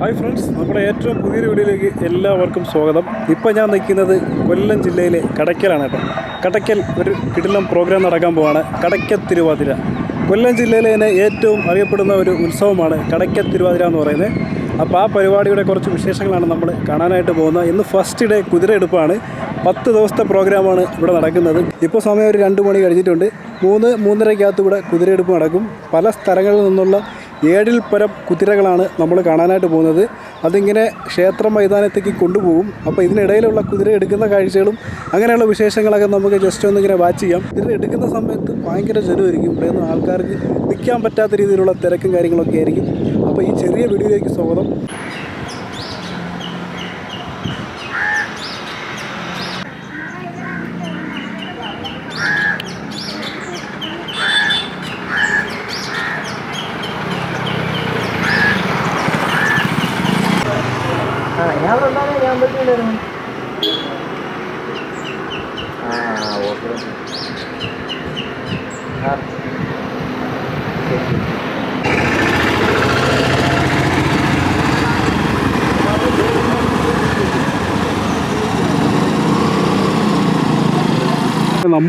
Hi friends നമ്മുടെ ഏറ്റവും പുതിയൊരു വീഡിയോയിലേക്ക് എല്ലാവർക്കും സ്വാഗതം. ഇപ്പോൾ ഞാൻ നിൽക്കുന്നത് കൊല്ലം ജില്ലയിലെ കടയ്ക്കലാണ് കേട്ടോ. കടയ്ക്കൽ ഒരു കിടിലം പ്രോഗ്രാം നടക്കാൻ പോവാണ്. കടയ്ക്കൽ തിരുവാതിര. കൊല്ലം ജില്ലയിലെ തന്നെ ഏറ്റവും അറിയപ്പെടുന്ന ഒരു ഉത്സവമാണ് കടയ്ക്കൽ തിരുവാതിര എന്ന് പറയുന്നത്. അപ്പോൾ ആ പരിപാടിയുടെ കുറച്ച് വിശേഷങ്ങളാണ് നമ്മൾ കാണാനായിട്ട് പോകുന്നത്. ഇന്ന് ഫസ്റ്റ് ഡേ കുതിരയെടുപ്പാണ് പത്ത് ദിവസത്തെ പ്രോഗ്രാമാണ് ഇവിടെ നടക്കുന്നത്. ഇപ്പോൾ സമയം ഒരു രണ്ട് മണി കഴിഞ്ഞിട്ടുണ്ട്. മൂന്ന് മൂന്നരയ്ക്കകത്ത് കൂടെ കുതിരയെടുപ്പ് നടക്കും. പല സ്ഥലങ്ങളിൽ നിന്നുള്ള ഏഴിൽ പരം കുതിരകളാണ് നമ്മൾ കാണാനായിട്ട് പോകുന്നത്. അതിങ്ങനെ ക്ഷേത്ര മൈതാനത്തേക്ക് കൊണ്ടുപോകും. അപ്പോൾ ഇതിനിടയിലുള്ള കുതിര എടുക്കുന്ന കാഴ്ചകളും അങ്ങനെയുള്ള വിശേഷങ്ങളൊക്കെ നമുക്ക് ജസ്റ്റ് ഒന്ന് ഇങ്ങനെ വാച്ച് ചെയ്യാം. കുതിര എടുക്കുന്ന സമയത്ത് ഭയങ്കര ജനമായിരിക്കും. ഇവിടെ നിന്ന് ആൾക്കാർക്ക് നിൽക്കാൻ പറ്റാത്ത രീതിയിലുള്ള തിരക്കും കാര്യങ്ങളൊക്കെ ആയിരിക്കും. അപ്പോൾ ഈ ചെറിയ വീഡിയോയിലേക്ക് സ്വാഗതം.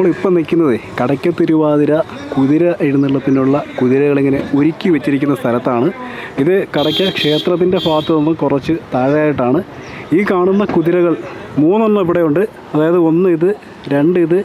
നമ്മളിപ്പോൾ നിൽക്കുന്നത് കടയ്ക്ക തിരുവാതിര കുതിര എഴുന്നള്ളത്തിനുള്ള കുതിരകളിങ്ങനെ ഒരുക്കി വെച്ചിരിക്കുന്ന സ്ഥലത്താണ്. ഇത് കടയ്ക്ക ക്ഷേത്രത്തിന്റെ ഭാഗത്ത് നിന്ന് കുറച്ച് താഴെയായിട്ടാണ്. ഈ കാണുന്ന കുതിരകൾ മൂന്നെണ്ണം ഇവിടെയുണ്ട്. അതായത് ഒന്ന് ഇത് രണ്ട് ഇത്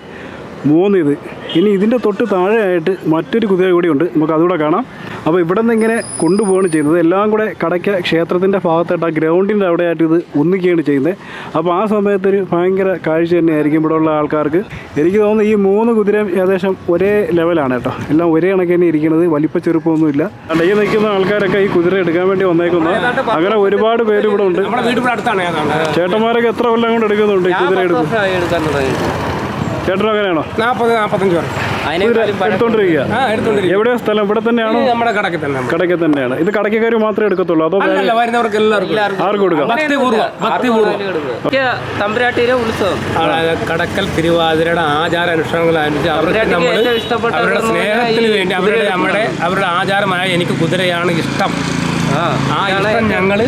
മൂന്ന് ഇത് ഇനി ഇതിന്റെ തൊട്ട് താഴെയായിട്ട് മറ്റൊരു കുതിര കൂടി ഉണ്ട്. നമുക്ക് അതുകൂടെ കാണാം. അപ്പോൾ ഇവിടെ നിന്ന് ഇങ്ങനെ കൊണ്ടുപോവുകയാണ് ചെയ്യുന്നത്. എല്ലാം കൂടെ കടയ്ക്ക ക്ഷേത്രത്തിന്റെ ഭാഗത്തായിട്ട് ആ ഗ്രൗണ്ടിന്റെ അവിടെയായിട്ട് ഇത് ഒന്നിക്കുകയാണ് ചെയ്യുന്നത്. അപ്പോൾ ആ സമയത്തൊരു ഭയങ്കര കാഴ്ച തന്നെയായിരിക്കും ഇവിടെ ഉള്ള ആൾക്കാർക്ക്. എനിക്ക് തോന്നുന്നു ഈ മൂന്ന് കുതിരയും ഏകദേശം ഒരേ ലെവലാണ് കേട്ടോ. എല്ലാം ഒരേ കണക്ക് തന്നെ ഇരിക്കുന്നത്. വലിപ്പ ചെറുപ്പമൊന്നുമില്ല. ഈ നിൽക്കുന്ന ആൾക്കാരൊക്കെ ഈ കുതിര എടുക്കാൻ വേണ്ടി വന്നേക്കുന്നത് അങ്ങനെ ഒരുപാട് പേര് ഇവിടെ ഉണ്ട്. ചേട്ടന്മാരൊക്കെ എത്ര കൊല്ലം കൊണ്ട് എടുക്കുന്നുണ്ട് ഈ കുതിര എടുക്കുന്നത് ചേട്ടനും അങ്ങനെയാണോ? നാൽപ്പത് നാൽപ്പത്തഞ്ച് പേർ കുതിര എടുത്തോണ്ടിരിക്കുക ആ എടുത്തോണ്ടിരിക്കും. എവിടെയാ സ്ഥലം? ഇവിടെ തന്നെയാണോ? ഇത് നമ്മുടെ കടക്കിൽ തന്നെ കടയ്ക്ക് തന്നെയാണ്. ഇത് കടയ്ക്കാർ മാത്രമേ എടുക്കത്തുള്ളൂ അതോ അല്ലല്ല വരുന്നവർക്ക് എല്ലാവർക്കും ആർക്ക് കൊടുക്കാം ഭക്തിപൂർവം ഭക്തിപൂർവം. തമ്പുരാട്ടിയിലെ ഉത്സവം. അതായത് കടക്കൽ തിരുവാതിരയുടെ ആചാരാനുഷ്ഠാനങ്ങളനുസരിച്ച് അവരുടെ അവരുടെ സ്നേഹത്തിന് വേണ്ടി അവരുടെ നമ്മുടെ അവരുടെ ആചാരമായ എനിക്ക് കുതിരയാണ് ഇഷ്ടം. ആ ആ ഇഷ്ടം ഞങ്ങൾ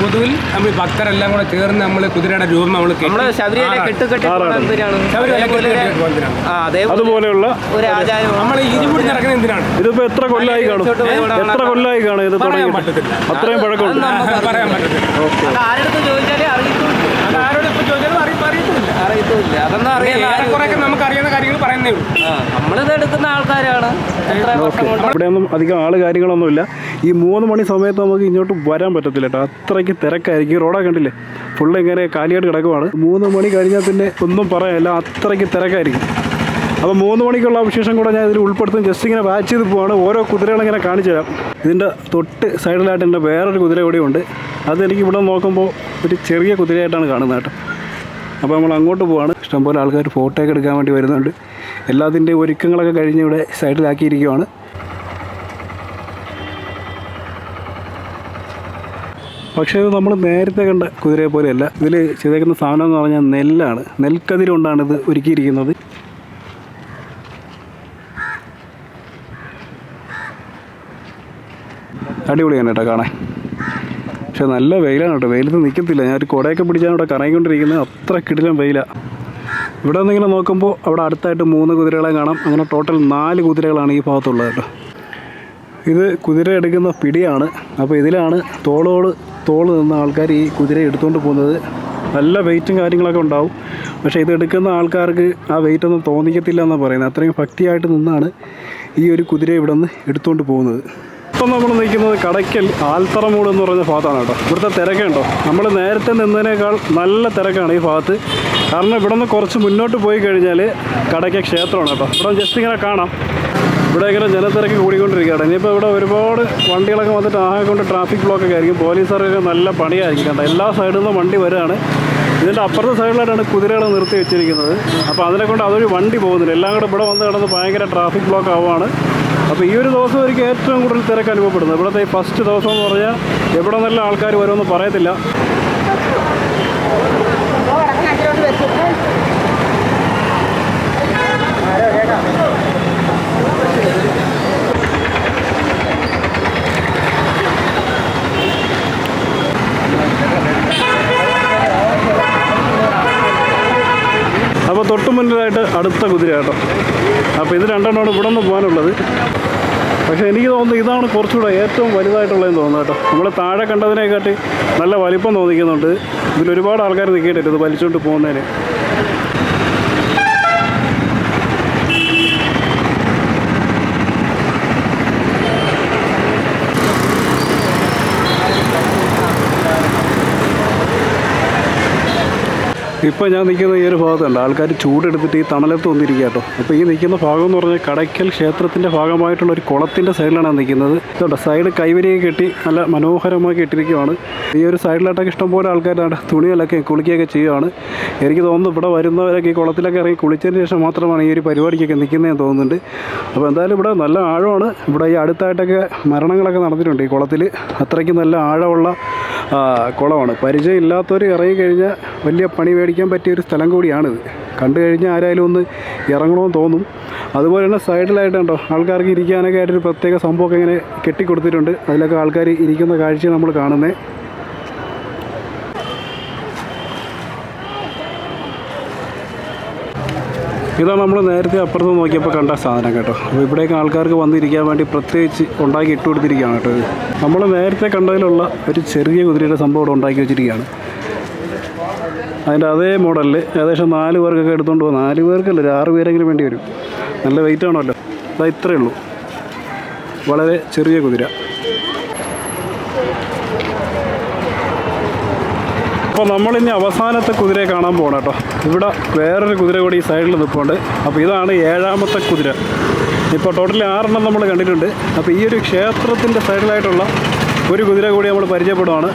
പൊതുവിൽ നമ്മൾ ഭക്തരെല്ലാം കൂടെ ചേർന്ന് നമ്മൾ കുതിരയുടെ രൂപം നമ്മൾ അതുപോലെയുള്ള നമ്മൾ നടക്കുന്ന എന്തിനാണ്? ഇതിപ്പോ എത്ര കൊല്ലായി കാണും? എത്ര കൊല്ലായി കാണും ഇത് തുടങ്ങി അത്രയും പഴക്കം പറയാൻ പറ്റത്തില്ല അത് ആരെടുത്ത് ചോദിച്ചാലേ അറിയത്തുമില്ല അത് ആരോട് ഇപ്പൊ ചോദിച്ചാലും അറിയിപ്പ് അറിയത്തില്ല അറിയത്തുമില്ല. അതൊന്നും അറിയാൻ ഏറെക്കുറെയൊക്കെ നമുക്ക് അറിയുന്ന കാര്യങ്ങൾ പറയുന്നേ ഉള്ളൂ. നമ്മളിത് എടുക്കുന്ന ആൾക്കാരാണ്. എത്ര വർഷം കൊണ്ട്? ഇവിടെയൊന്നും അധികം ആൾ കാര്യങ്ങളൊന്നുമില്ല. ഈ മൂന്ന് മണി സമയത്ത് നമുക്ക് ഇങ്ങോട്ട് വരാൻ പറ്റത്തില്ല കേട്ടോ. അത്രയ്ക്ക് തിരക്കായിരിക്കും. റോഡാ കണ്ടില്ലേ? ഫുള്ള് ഇങ്ങനെ കാലിയായിട്ട് കിടക്കുവാണ്. മൂന്ന് മണി കഴിഞ്ഞാൽ പിന്നെ ഒന്നും പറയാനില്ല. അത്രയ്ക്ക് തിരക്കായിരിക്കും. അപ്പോൾ മൂന്ന് മണിക്കുള്ള വിശേഷം കൂടെ ഞാൻ ഇതിൽ ഉൾപ്പെടുത്തും. ജസ്റ്റ് ഇങ്ങനെ വാച്ച് ചെയ്ത് പോവാണ്. ഓരോ കുതിരകളിങ്ങനെ കാണിച്ചു തരാം. ഇതിന്റെ തൊട്ട് സൈഡിലായിട്ട് എന്റെ വേറൊരു കുതിര കൂടിയുണ്ട് അതെനിക്ക് ഇവിടെ നോക്കുമ്പോൾ ഒരു ചെറിയ കുതിരയായിട്ടാണ് കാണുന്നത് കേട്ടോ. അപ്പോൾ നമ്മൾ അങ്ങോട്ട് പോവാണ്. ഇഷ്ടംപോലെ ആൾക്കാർ ഫോട്ടോ ഒക്കെ എടുക്കാൻ വേണ്ടി വരുന്നുണ്ട്. എല്ലാത്തിന്റെ ഒരുക്കങ്ങളൊക്കെ കഴിഞ്ഞ് ഇവിടെ സൈഡിലാക്കിയിരിക്കുവാണ്. പക്ഷേ ഇത് നമ്മൾ നേരത്തെ കണ്ട കുതിരയെ പോലെയല്ല. ഇതിൽ ചെയ്തേക്കുന്ന സാധനം എന്ന് പറഞ്ഞാൽ നെല്ലാണ്. നെൽക്കതിര് കൊണ്ടാണ് ഇത് ഒരുക്കിയിരിക്കുന്നത്. അടിപൊളിയാണ് കേട്ടോ കാണാൻ. പക്ഷെ നല്ല വെയിലാണ് കേട്ടോ. വെയിലത്ത് നിൽക്കത്തില്ല ഞാൻ ഒരു കുടയൊക്കെ പിടിച്ചാണ് ഇവിടെ കറങ്ങിക്കൊണ്ടിരിക്കുന്നത്. അത്ര കിടിലം വെയിലാണ് ഇവിടെ നിന്നിങ്ങനെ നോക്കുമ്പോൾ അവിടെ അടുത്തായിട്ട് മൂന്ന് കുതിരകളെ കാണാം. അങ്ങനെ ടോട്ടൽ നാല് കുതിരകളാണ് ഈ ഭാഗത്തുള്ളത് കേട്ടോ. ഇത് കുതിര എടുക്കുന്ന പിടിയാണ്. അപ്പോൾ ഇതിലാണ് തോളോട് തോൾ നിന്ന ആൾക്കാർ ഈ കുതിര എടുത്തുകൊണ്ട് പോകുന്നത്. നല്ല വെയിറ്റും കാര്യങ്ങളൊക്കെ ഉണ്ടാവും. പക്ഷേ ഇത് എടുക്കുന്ന ആൾക്കാർക്ക് ആ വെയിറ്റ് ഒന്നും തോന്നിക്കത്തില്ല എന്നാണ് പറയുന്നത്. അത്രയും ഭക്തിയായിട്ട് നിന്നാണ് ഈ ഒരു കുതിര ഇവിടെ നിന്ന് എടുത്തുകൊണ്ട് പോകുന്നത്. ഇപ്പം നമ്മൾ നിൽക്കുന്നത് കടയ്ക്കൽ ആൽത്തറമൂട് എന്ന് പറയുന്ന ഭാഗത്താണ് കേട്ടോ. ഇവിടുത്തെ തിരക്കുണ്ടോ? നമ്മൾ നേരത്തെ നിന്നതിനേക്കാൾ നല്ല തിരക്കാണ് ഈ ഭാഗത്ത്. കാരണം ഇവിടെ നിന്ന് കുറച്ച് മുന്നോട്ട് പോയി കഴിഞ്ഞാൽ കടയ്ക്ക ക്ഷേത്രമാണ് കേട്ടോ. ഇവിടെ ജസ്റ്റ് ഇങ്ങനെ കാണാം. ഇവിടെ ഇങ്ങനെ ജനത്തിരക്ക് കൂടിക്കൊണ്ടിരിക്കുകയാണ്. ഇനിയിപ്പോൾ ഇവിടെ ഒരുപാട് വണ്ടികളൊക്കെ വന്നിട്ട് ആകെ കൊണ്ട് ട്രാഫിക് ബ്ലോക്കൊക്കെ ആയിരിക്കും. പോലീസുകാരൊക്കെ നല്ല പണിയായിരിക്കും കേട്ടോ. എല്ലാ സൈഡിൽ നിന്നും വണ്ടി വരികയാണ് ഇതിന്റെ അപ്പുറത്തെ സൈഡിലായിട്ടാണ് കുതിരകൾ നിർത്തി വെച്ചിരിക്കുന്നത്. അപ്പോൾ അതിനെ കൊണ്ട് അതൊരു വണ്ടി പോകുന്നില്ല. എല്ലാം കൂടെ ഇവിടെ വന്ന് കിടന്ന് ഭയങ്കര ട്രാഫിക് ബ്ലോക്ക് ആവുകയാണ്. അപ്പോൾ ഈ ഒരു ദിവസം എനിക്ക് ഏറ്റവും കൂടുതൽ തിരക്ക് അനുഭവപ്പെടുന്നത്. ഇവിടുത്തെ ഈ ഫസ്റ്റ് ദിവസം എന്ന് പറഞ്ഞാൽ എവിടെ നല്ല ആൾക്കാർ വരുമെന്ന് പറയത്തില്ല. അപ്പോൾ തൊട്ടുമുന്നിലായിട്ട് അടുത്ത കുതിരയാട്ടം. അപ്പോൾ ഇത് രണ്ടെണ്ണമാണ് ഇവിടെ നിന്ന് പോകാനുള്ളത്. പക്ഷേ എനിക്ക് തോന്നുന്നു ഇതാണ് കുറച്ചുകൂടെ ഏറ്റവും വലുതായിട്ടുള്ളതെന്ന് തോന്നുന്നു കേട്ടോ. നമ്മൾ താഴെ കണ്ടതിനെക്കാട്ടി നല്ല വലിപ്പം തോന്നിക്കുന്നുണ്ട്. ഇതിൽ ഒരുപാട് ആൾക്കാർ നിൽക്കേണ്ടിട്ട് ഇത് വലിച്ചുകൊണ്ട് പോകുന്നതിന്. ഇപ്പോൾ ഞാൻ നിൽക്കുന്ന ഈ ഒരു ഭാഗത്തുണ്ട്. ആൾക്കാർ ചൂടെടുത്തിട്ട് ഈ തണലത്ത് വന്നിരിക്കുക കേട്ടോ. അപ്പോൾ ഈ നിൽക്കുന്ന ഭാഗം എന്ന് പറഞ്ഞാൽ കടയ്ക്കൽ ക്ഷേത്രത്തിന്റെ ഭാഗമായിട്ടുള്ള ഒരു കുളത്തിന്റെ സൈഡിലാണ് നിൽക്കുന്നത്. ഇതുണ്ട്. സൈഡ് കൈവരിയൊക്കെ കെട്ടി നല്ല മനോഹരമായി ഇട്ടിരിക്കുകയാണ് ഈ ഒരു സൈഡിലായിട്ടൊക്കെ ഇഷ്ടംപോലെ ആൾക്കാരാണ്. തുണികളൊക്കെ കുളിക്കുകയൊക്കെ ചെയ്യുകയാണ് എനിക്ക് തോന്നുന്നു ഇവിടെ വരുന്നവരൊക്കെ ഈ കുളത്തിലൊക്കെ ഇറങ്ങി കുളിച്ചതിന് ശേഷം മാത്രമാണ് ഈ ഒരു പരിപാടിക്കൊക്കെ നിൽക്കുന്നതെന്ന് തോന്നുന്നുണ്ട്. അപ്പോൾ എന്തായാലും ഇവിടെ നല്ല ആഴമാണ്. ഇവിടെ ഈ അടുത്തായിട്ടൊക്കെ മരണങ്ങളൊക്കെ നടന്നിട്ടുണ്ട് ഈ കുളത്തിൽ അത്രയ്ക്ക് നല്ല ആഴമുള്ള കുളമാണ്. പരിചയമില്ലാത്തവർ ഇറങ്ങിക്കഴിഞ്ഞാൽ വലിയ പണി മേടിക്കാൻ പറ്റിയ ഒരു സ്ഥലം കൂടിയാണിത്. കണ്ടു കഴിഞ്ഞാൽ ആരായാലും ഒന്ന് ഇറങ്ങണമെന്ന് തോന്നും. അതുപോലെ തന്നെ സൈഡിലായിട്ട് കണ്ടോ ആൾക്കാർക്ക് ഇരിക്കാനൊക്കെ ആയിട്ടൊരു പ്രത്യേക സംഭവമൊക്കെ ഇങ്ങനെ കെട്ടിക്കൊടുത്തിട്ടുണ്ട്. അതിലൊക്കെ ആൾക്കാർ ഇരിക്കുന്ന കാഴ്ച നമ്മൾ കാണുന്നത് ഇതാണ് നമ്മൾ നേരത്തെ അപ്പുറത്ത് നോക്കിയപ്പോൾ കണ്ട സാധനം കേട്ടോ. അപ്പോൾ ഇവിടേക്ക് ആൾക്കാർക്ക് വന്നിരിക്കാൻ വേണ്ടി പ്രത്യേകിച്ച് ഉണ്ടാക്കി ഇട്ട് കൊടുത്തിരിക്കുകയാണ് കേട്ടോ നമ്മൾ നേരത്തെ കണ്ടതിലുള്ള ഒരു ചെറിയ കുതിരയുടെ സംഭവം ഇവിടെ ഉണ്ടാക്കി വെച്ചിരിക്കുകയാണ്. അതിന്റെ അതേ മോഡലിൽ ഏകദേശം നാല് പേർക്കൊക്കെ എടുത്തുകൊണ്ട് പോകും നാല് പേർക്കല്ല ഒരു ആറ് പേരെങ്കിലും വേണ്ടി വരും. നല്ല വെയിറ്റ് ആണല്ലോ. അതാ ഇത്രയേ ഉള്ളൂ. വളരെ ചെറിയ കുതിര. അപ്പോൾ നമ്മളിനി അവസാനത്തെ കുതിരയെ കാണാൻ പോകണം കേട്ടോ. ഇവിടെ വേറൊരു കുതിര കൂടി ഈ സൈഡിൽ നിൽപ്പുണ്ട് അപ്പോൾ ഇതാണ് ഏഴാമത്തെ കുതിര. ഇപ്പോൾ ടോട്ടലി ആറെണ്ണം നമ്മൾ കണ്ടിട്ടുണ്ട്. അപ്പോൾ ഈ ഒരു ക്ഷേത്രത്തിന്റെ സൈഡിലായിട്ടുള്ള ഒരു കുതിര കൂടി നമ്മൾ പരിചയപ്പെടുവാണ്.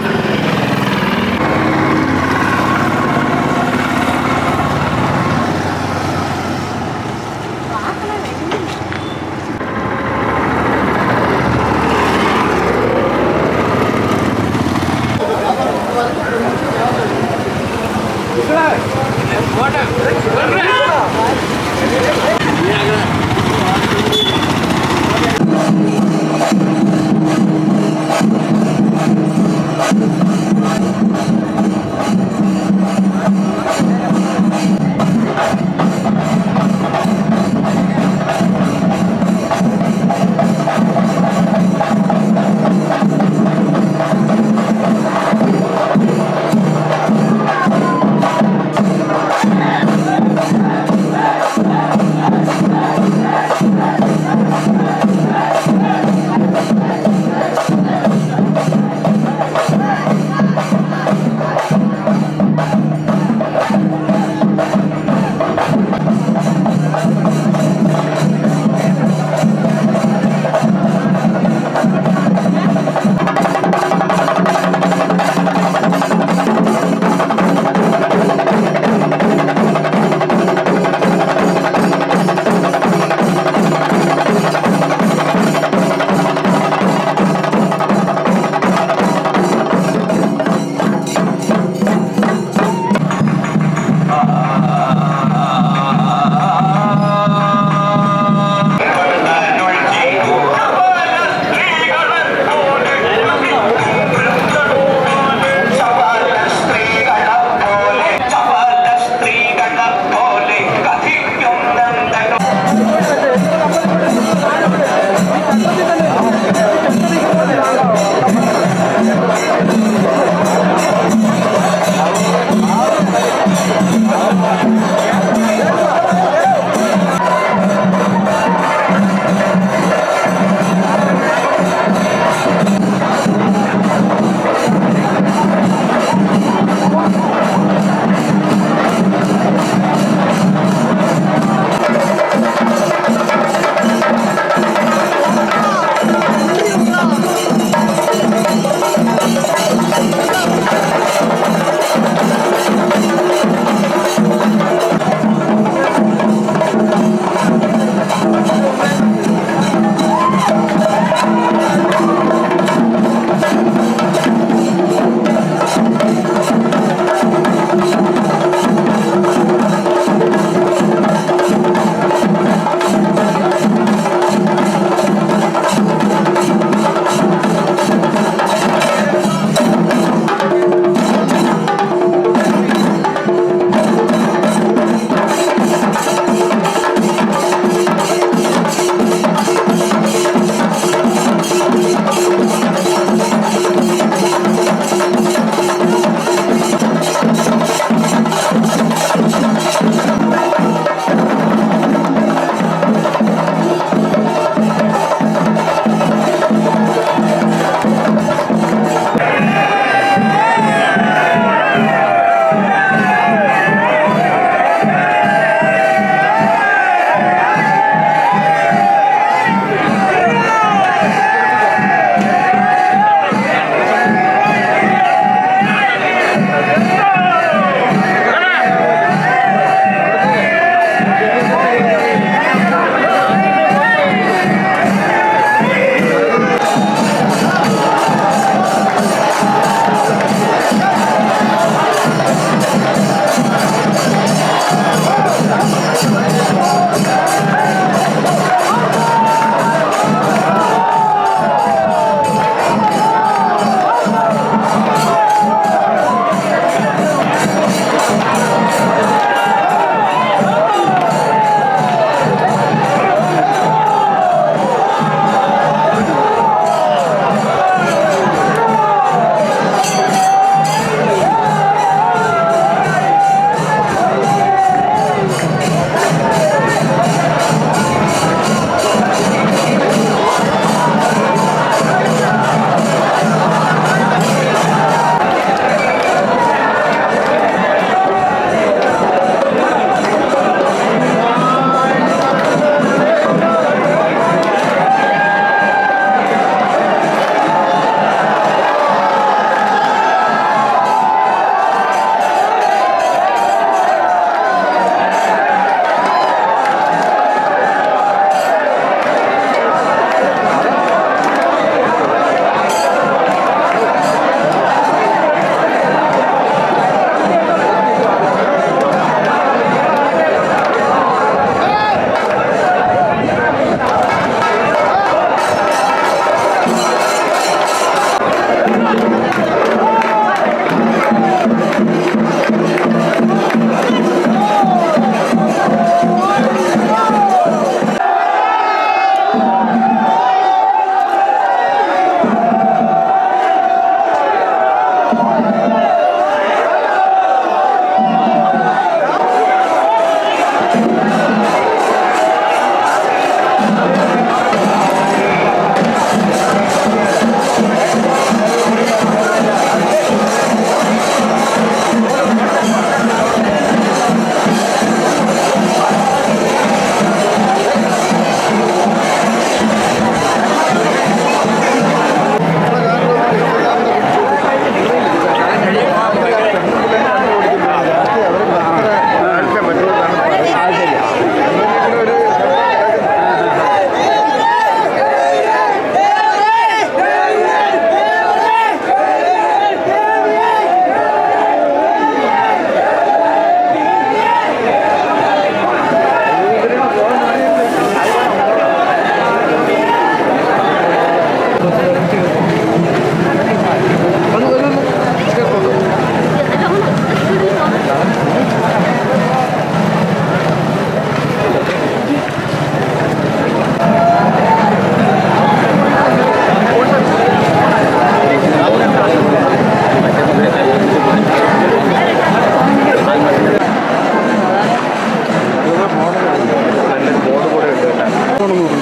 ekonomi